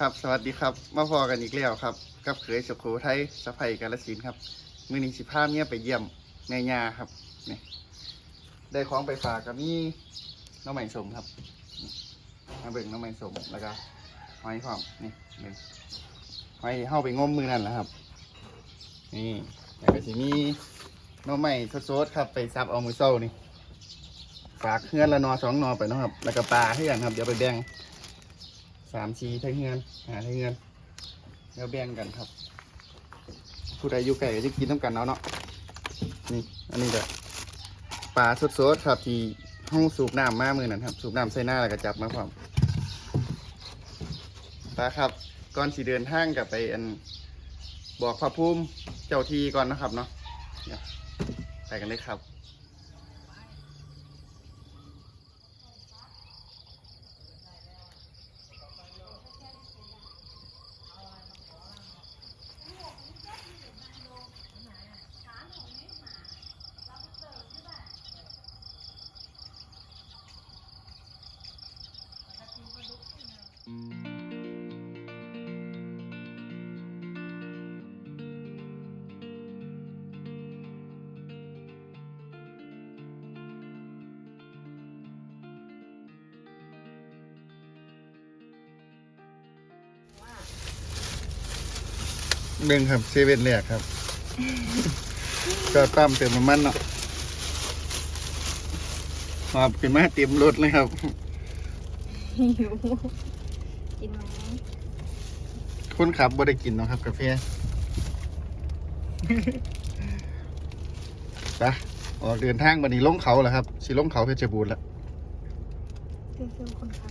ครับสวัสดีครับ มาพอกันอีกแล้วครับ กับเขยสุโขทัยสะไพกาลสินครับมือนี้สิพาเมียไปเยี่ยมแม่ยาครับนี่ได้ของไปฝากกับนี่น้องใหม่สมครับมาเบิ่งน้องใหม่สมแล้วก็หอยพร้อมนี่หนึ่งหอยเข้าไปง้มมือนั่นแหละครับ นี่แล้วก็สิมีน้องใหม่สดๆครับ ไปซับเอามือเศร้านี่ฝากเฮือนละนอสองนอไปนะครับ แล้วก็ปลาให้กันครับเดี๋ยวไปแบ่ง สามชีทั้งเฮือนหาทั้งเฮือนเดี๋ยวแบ่งกันครับ ผู้ใดอยู่ไกลก็จะกินต้องกันเอาะเนาะนี่อันนี้ก็ปลาสดๆครับที่ห้องสูบน้ำมามือนั่นครับ สูบน้ำใส่หน้าแล้วก็จับมาพร้อมปลาครับก่อนสีเดินทางกลับไปอันบอกพระภูมิเจ้าทีก่อนนะครับเนาะไปกันเลยครับ เบิ่งครับเซเว่นแรกครับ ก็ตั้มเติมน้ำมันเนาะหอบขึ้นมาเต็มรถเลยครับ หิวกินไหมคนขับบ่ได้กินเนาะครับกาแฟไปออกเดินทางบันนี้ลงเขาแล้วครับสิลงเขาเพชรบูรณ์แล้วเสื้อเสื้อคนขับ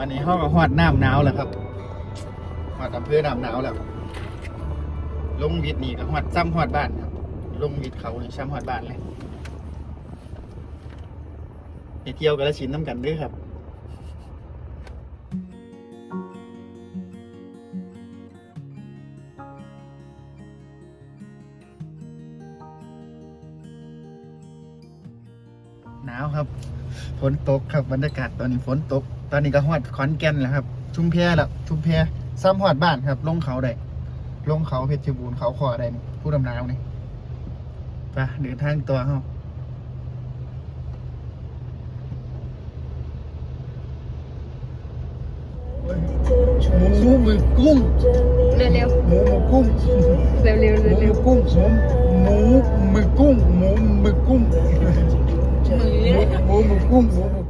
อนนี้ห้องก็ฮอดน้ำหนาวแล้วครับฮอดอำเภอน้ำหนาวแล้ว ลงวิทย์นี่ก็ฮอดซ้ำฮอดบ้านครับ ลงวิทย์เขานี่ซ้ำฮอดบ้านเลยไปเที่ยวกันแล้วชินน้ำกันด้วยครับหนาวครับฝนตกครับบรรยากาศตอนนี้ฝนตก ตอนนี้ก็ฮอดขอนแก่นแล้วครับ ชุมแพแล้วชุมแพซ้ำฮอดบ้านครับ ลงเขาได้ลงเขาเพชรบูรณ์เขาคอได้นี่ผู้ดำน้ำนี่ไปเดินทางตัวเขาหมูหมึกกุ้งเร็วเร็วหมูหมึกกุ้งเร็วเร็วหมูเร็วหเร็มึวกกุ้งหมูหมึกกุ้งหมูหมึกกุ้งมือหมูหมึกกุ้งหมูหมึก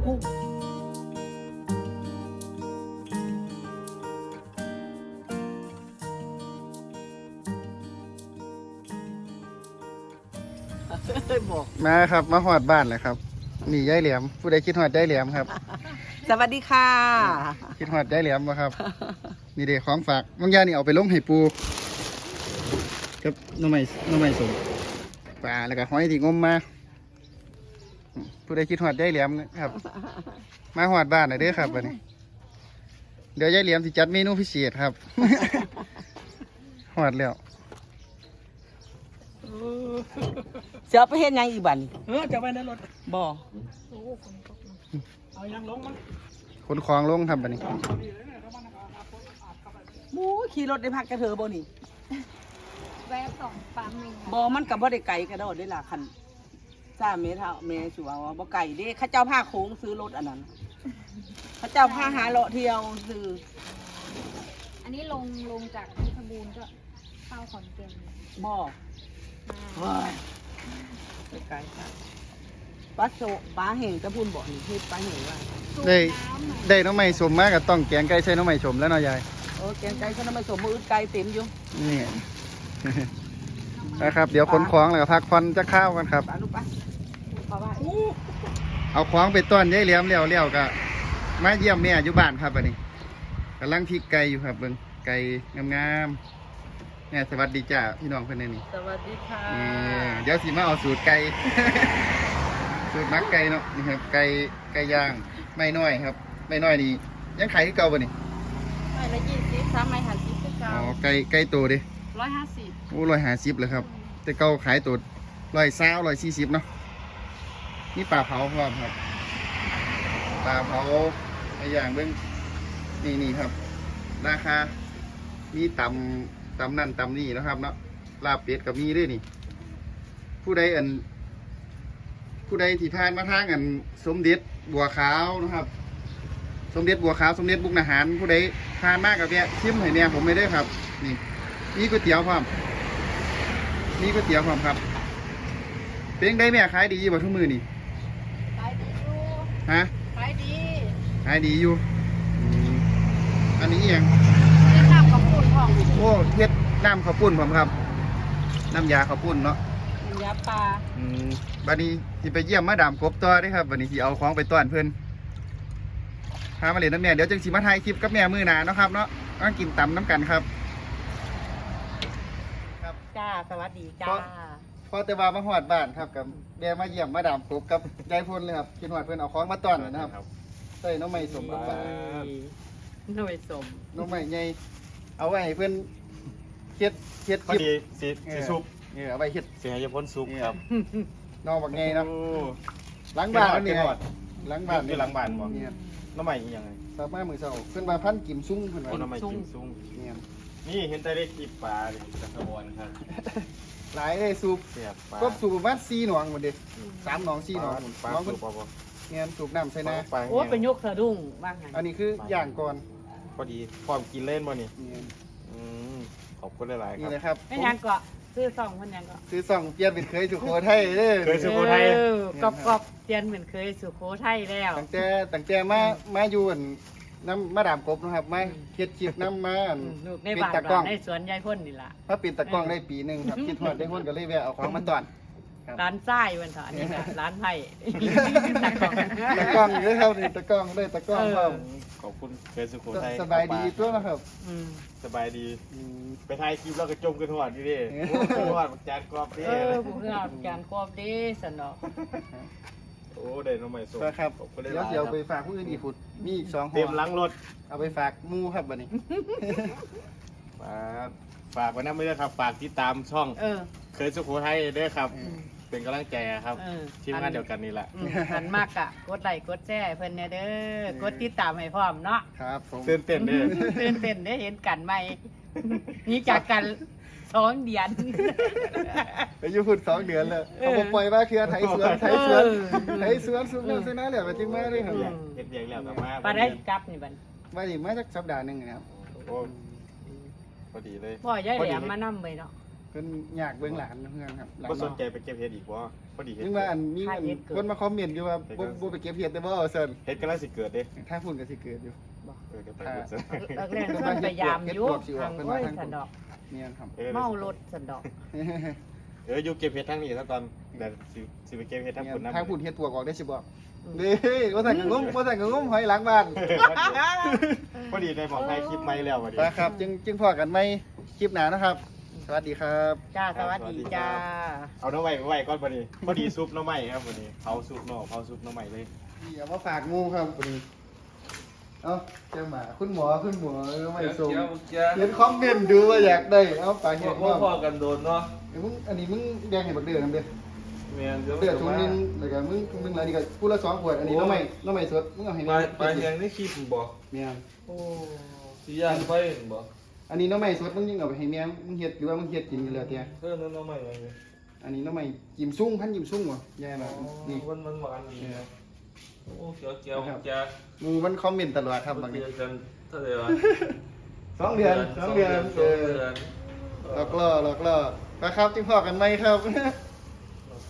กุ้ง มาครับมาหอดบ้านเลยครับนี่ยายเหลี่ยมผู้ใดคิดหอดยายเหลี่ยมครับ สวัสดีค่ะ คิดหอดยายเหลี่ยมบ่ครับ นี่เด็กของฝากบางอย่างนี่เอาไปลงให้ปูกับหน้ำไม้หน้ำไม้สมปลาแล้วก็หอยที่งมมาผู้ใดคิดหอดยายเหลี่ยมนะครับ มาหอดบ้านหน่อยเด้อครับวันนี้ เดี๋ยวยายเหลี่ยมสิจัดเมนูพิเศษครับหอดแล้ว เสียไปเห็นยังอีกบัดนเออจะไปในรถบ่เอายังลงมั้งขนของลงครับบันนี้หมูขี่รถได้พักกระเธอบ่นี่แวะสองปั๊มเองบ่มันกับบ่ได้ไกลกระโดดได้ล่ะคันสามเมตรเท่าแม่สิว่าว่าบ่ไกลเด้เข้าเจ้าพาโค้งซื้อรถอันนั้นเข้าเจ้าพาหาเลาะเที่ยวซื้ออันนี้ลงลงจากเพชรบูรณ์ก็เข้าขอนแก่นบ่ มาเฮ้ยไปไกลค่ะปลาโซปลาแห้งจะพูนบ่นี่คือปลาแห้งว่าสูบได้น้ำอะได้น้องใหม่สมมากกับต้องแกงไก่ใส่น้องใหม่สมแล้วเนาะยายเออแกงไก่เขาทำไมสมมือไก่เต็มอยู่นี่ นะครับ เดี๋ยวขนของแล้วก็พักผ่อนจะข้าวกันครับ ปลาลูกปลาปลาว่าเอาของไปต้อนยายเหลี่ยมเลี้ยวเลี้ยวก็มาเยี่ยมแม่อยู่บ้านครับอันนี้กำลังพริกไก่อยู่ครับเบิ่งไก่งามๆ แม่สวัสดีจ้าพี่น้องเพื่อนในนี่สวัสดีค่ะนี่เดี๋ยวสิมาเอาสูตรไก่สูตรมักไก่เนาะนี่ครับไก่ไก่ย่างไม่น้อยครับ ไม่น้อยนี่ยังขายที่เก่าป่ะนี่ไม่ละยี่สิบสามไม้หันสิบคือเก่าอ๋อไก่ไก่ตัวดิร้อยห้าสิบโอ้ร้อยห้าสิบเลยครับ แต่เก่าขายตัวร้อยเศร้าร้อยสี่สิบเนาะนี่ปลาเผาพร้อมครับปลาเผาไอ้อย่างเบิ้งนี่นี่ครับ ราคามีตำ ตำนั่นตำนี่นะครับเนาะลาบเป็ดกับมีด้วยนี่ ผู้ใดอัน ผู้ใดที่ผ่านมาทางอัน สมเด็จบัวขาวนะครับ สมเด็จบัวขาวสมเด็จบุกนาหาร ผู้ใดผ่านมากกับเนี่ยชิมให้เนี่ยผมไม่ได้ครับ นี่นี่ก๋วยเตี๋ยวความนี่ก๋วยเตี๋ยวความครับ เป็นยังได้แม่ขายดีอยู่บ่ทุกมือนี่ขายดีอยู่ฮะขายดีขายดีอยู่อืมอันนี้อหยัง โอ้เฮ็ดน้ำข้าวปุ้นผมครับ น้ำยาข้าวปุ้นเนาะยาปลาอืมบัดนี้สิไปเยี่ยมมาดามกบต่อเด้ครับบัดนี้สิเอาของไปต้อนเพิ่นพามาเล่นน้ำแม่เดี๋ยวจังสิมาถ่ายคลิปกับแม่มือหนาเนาะครับเนาะมากินตำน้ำกันครับ ครับจ้าสวัสดีจ้าเพราะพอแต่ว่ามาฮอดบ้านครับกับแม่มาเยี่ยมมาดามกบกับยายพลเลยครับกินฮอดเพิ่นเอาของมาต้อนนะครับใส่น้องใหม่สมกับปลาหน่วยสมน้องใหม่ใหญ่ เอาไว้ให้เพิ่นเฮ็ดเฮ็ดพอคลิป ดีสีเอสีอซุปเออเอาไว้เฮ็ด สีให้พ้นซุปครับน้องบักใหญ่เนาะโอ้หลังบ้านนี่เกิดหอดหลังบ้านที่หลังบ้านบ่เนี่ยน้ำใหม่อีหยังไงสามารถมือเช้าเพิ่นมาพันกิมซุ้งเพิ่นโอ้ว่าน้ำใหม่กินซุ่งเนี่ยนี่เห็นแต่ได้คลิปปลาดิจักรวาลครับหลายเลยสูบเสียบปลาก็สูบประมาณ4หนองหมดเด้สามหนอง4หนองปลาน้องซุเพิ่นปปลาบ่เนี่ยสูบน้ำใส่นาปลาโอ้เป็นยกสะดุ้งบ้างไงอันนี้คือย่างก่อน พอดีพร้อมกินเล่นบ่นี่เนี่ยอืมขอบคุณหลายๆคนี่รับเลยครับไม่ยังก็ซื้อซองคนยังก็คือส่องเปลี่ยนเป็นเคยสุโขทัยเด้อเคยสุโขทัยเออกรอบกรอบๆเตียนเหมือนเคยสุโขทัยแล้ว ตั้งแต่ตั้งแต่มามาอยู่อั่นน้ำมาดามกบนะครับมาเฮ็ดคลิปน้ำมาอั่นอืมลูกในเป็นบ้านตากล้องในสวนยายพ่นนี่ล่ะมาเป็นตะกล้องได้ปีหนึงครับคิดฮอดได้คนก็เลยแวะเอาของมาต้อน ครับ ร้านทรายวันเถอะอันนี้ก็ร้านไผ่ตากล่องตะกล้องเด้อครับนี่ตะกล้องได้ตะกล้องครับขอบคุณเคยสุโขทัยสบายดีตัวนะครับอืมสบายดี อืม ไปถ่ายคลิปแล้วก็จมกันหอดนี่ดิเออโอ้ขึ้นหอดจานกรอบดิเออผู้งานการควบดีสนอกโอ้ได้น้ำใหม่ส่งก็ครับขอบคุณหเดี๋ยวลายๆเดี๋ยวครับไปฝากผู้อื่นอีกฟุดมีอีกสองห่เต็มอหลังรถเอาไปฝากหมู่ครับบัดนี้ฝาก ฝากไว้นะไม่ได้ครับ ฝากติดตามช่อง เออ เคยสุโขทัยด้วยครับ อืม เป็นกำลังใจครับ เออ ทีมงานเดียวกันนี่แหละ อืมหันมากอะกดไลค์กดแชร์ให้เพิ่นเนี่ยเด้อกดติดตามให้พร้อมเนาะครับผม ตื่นเต้นเด้อ ตื่นเต้นได้เห็นกันใหม่นี่จากกันสองเดือนไปอยู่ฟุดสองเดือนแล้วเออ เขาบอกปล่อยว่าคือไถสวนไถสวนเออไถสวนสุกน้ำสนาเหลือมาจึงมาเลยครับอืมเฮ็ดเบียงแล้วกลับมาปลาได้กลับนี่บัด มาดิมาสักสัปดาห์หนึงนะครับ โอ้ พอดีเลยพ่อยายแหลมมานำไปเนาะเพิ่นอยากเบิ่งหลานเพื่อนครับหลานก็สน้อนงใจไปเก็บเห็ดอีกบ่พอดีเห็ดยังว่าอันมีอันคนมาคอมเมนต์อยู่ว่าบ่บ่ไปเก็บเห็ดแต่บ่เอาเซินเห็ดกำลังสิเกิดเด้ถ้าฝุ่นก็สิเกิดอยู่เออก็ไปอ่าเกิดซะเลิกเล่นส่วนพยายามอยู่ทางโอ้ยสันดอกเนี่ยครับออเมารถสันดอกเอออยู่เก็บเห็ดทั้งนี้ซะก่อนเดี๋ยวสิสิไปเก็บเห็ดทั้งเนี่ยคุณน้ำทางฝุ่นเฮ็ดตัวออกได้สิบ อกอืมเด้ว่าแต่งงมว่าแต่งงมหอยหลังบ้านพอดีได้บอกถ่ายคลิปใหม่แล้วพอดีไปครับ จึงจึงพอกันไหมคลิปหน้านะครับ สวัสดีครับ จ้าสวัสดีจ้า เอาน้ำใหม่ไว้ก่อนพอดีพอดีซุปน้ำใหม่ครับพอดีเผาซุปเนาะเผาซุปน้ำใหม่เลยนี่เอามาฝากงูครับวันนี้เอ้าเจ้าหมาคุณหมอคุณหมอเออไม่ส่งเจ้าเจ้าเขียนคอมเมนต์ดูว่าอยากได้เอาไปพเห็วนกว่าพ่อกันโดนเนาะเดี๋ยวมึงอันนี้มึงแดงให้บักเดือดนำเด้อ เมียนเดี๋ยวเดือดถุงนึงแล้วก็มึงมึงอะไรนี่ก็พูดละสองขวดอันนี้น้องใหม่น้องใหม่สดมึงเอาให้ไปแม่ไปแหงนี่คลิปบอกเมียโอ้สิย่างไปบอกอันนี้น้องใหม่สดมึงยังเอาไปให้แม่มึงเฮ็ดหรือว่ามึงเฮ็ดกินกันแล้วเตี้ยเพื่อนนั่นน้องใหม่ไงเนี่ยอันนี้น้องใหม่จิ้มซุ้งพันจิ้มซุ้งบ่แย่มากนี่มันมันหวานดีนะโอ้เขียวเจียวครับจ้าหมูมันคอมเมนต์ตลอดครับบางเดืทีอนกันเท่าไหร่วะสองเดือนสองเดือนสเอองอเดือนหลอกล่อหลอกล่อนะครับจึงพอกันไหมครับ